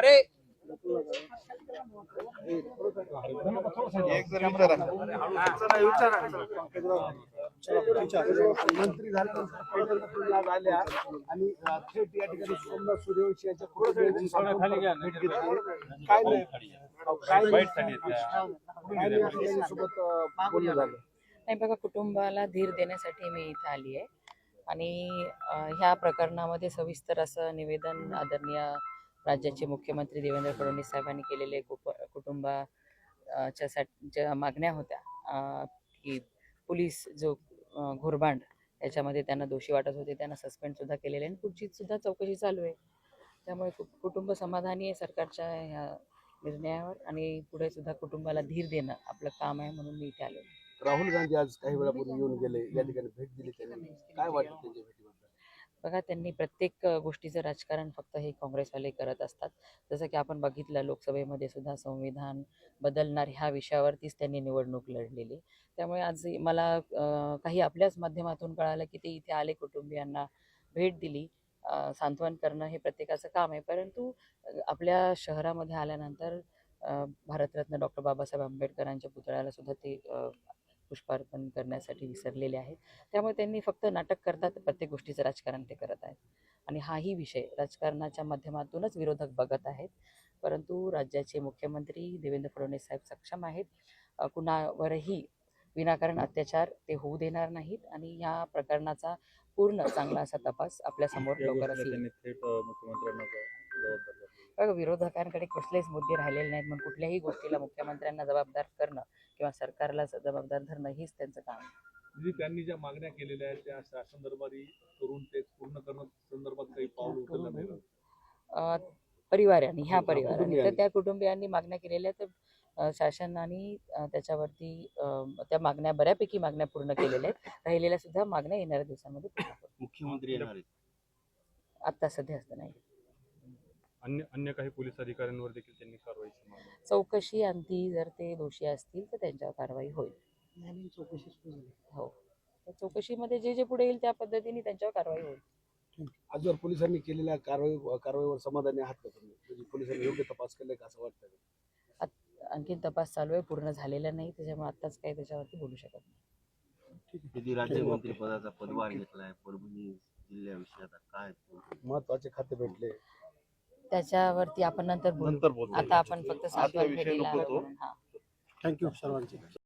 अरे! मंत्री आणि थेट या ठिकाणी सोमनाथ सूर्यवंशी यांच्या काय नाही काय नाही बोलणं झालं नाही बघा कुटुंबाला धीर देण्यासाठी मी इथं आली आहे आणि ह्या प्रकरणामध्ये सविस्तर असं निवेदन आदरणीय राज्याचे मुख्यमंत्री देवेंद्र फडणवीस साहेबांनी केलेले कुप कुटुंबा साठी ज्या मागण्या होत्या की पोलीस जो घोरबांड याच्यामध्ये त्यांना दोषी वाटत होते त्यांना सस्पेंड सुद्धा केलेले आणि पुढची सुद्धा चौकशी चालू आहे. त्यामुळे कुटुंब समाधानी आहे सरकारच्या ह्या निर्णयावर आणि पुढे सुद्धा कुटुंबाला धीर देणं आपलं काम आहे म्हणून मी इथे आलो राहुल गांधी आज काही वेळापूर्वी येऊन गेले या ठिकाणी भेट दिली त्यांनी. काय वाटतं बघा त्यांनी प्रत्येक गोष्टीचं राजकारण फक्त हे काँग्रेसवाले करत असतात. जसं की आपण बघितलं लोकसभेमध्ये सुद्धा संविधान बदलणार ह्या विषयावरतीच त्यांनी निवडणूक लढलेली. त्यामुळे आज मला काही आपल्याच माध्यमातून कळालं की ते इथे आले कुटुंबियांना भेट दिली. सांत्वन करणं हे प्रत्येकाचं काम आहे. परंतु आपल्या शहरामध्ये आल्यानंतर भारतरत्न डॉक्टर बाबासाहेब आंबेडकरांच्या पुतळ्याला सुद्धा ते पुष्पार्पण करण्यासाठी विसरलेले आहेत. त्यामुळे त्यांनी फक्त नाटक करतात प्रत्येक गोष्टीचं राजकारण ते करत आहेत. आणि हाही विषय राजकारणाच्या माध्यमातूनच विरोधक बघत आहेत. परंतु राज्याचे मुख्यमंत्री देवेंद्र फडणवीस साहेब सक्षम आहेत. कुणावरही विनाकारण अत्याचार ते होऊ देणार नाहीत आणि या प्रकरणाचा पूर्ण चांगला असा तपास आपल्यासमोर लवकरच येईल. विरोधकांकडे कुठलेच मुद्दे राहिलेले नाहीत. म्हणून कुठल्याही गोष्टीला मुख्यमंत्र्यांना जबाबदार करणं किंवा सरकारला जबाबदार धरणं हीच त्यांचं काम आहे. म्हणजे त्यांनी ज्या मागण्या केलेल्या आहेत त्या शासन दरबारी करून ते पूर्ण करणं संदर्भात काही पाऊल उचललं नाही का? अ, परिवाराने ह्या परिवाराने. तर. त्या कुटुंबियांनी मागण्या केलेल्या तर शासनाने त्याच्यावरती अ, त्या मागण्या बऱ्यापैकी मागण्या पूर्ण केलेल्या आहेत. राहिलेल्या सुद्धा मागण्या येणाऱ्या दिवसामध्ये मुख्यमंत्री येणार आहेत. आत्ता सध्या असं नाही. अन्य अन्य काही पोलीस अधिकाऱ्यांवर देखील त्यांनी कारवाईची मागणी चौकशी अंती जर ते दोषी असतील तर त्यांच्यावर कारवाई होईल. हो. त्या चौकशीमध्ये जे जे पुढे येईल त्या पद्धतीने त्यांच्यावर कारवाई होईल. आजवर पोलिसांनी केलेल्या कारवाई कारवाईवर समाधानी आहात का तुम्ही? म्हणजे पोलिसांनी योग्य तपास केलाय का असं वाटतं का? आणखीन तपास चालू आहे पूर्ण झालेला नाही त्याच्यामुळे आत्ताच काही त्याच्यावरती बोलू शकत नाही. किती राज्यमंत्री पदाचा पदभार घेतलाय परभणी जिल्ह्याविषयी आता काय महत्त्वाचे खाते भेटले. त्याच्यावरती आपण नंतर बोलू. नंतर बोलू आता आपण फक्त हा. थँक्यू सर्वांचे.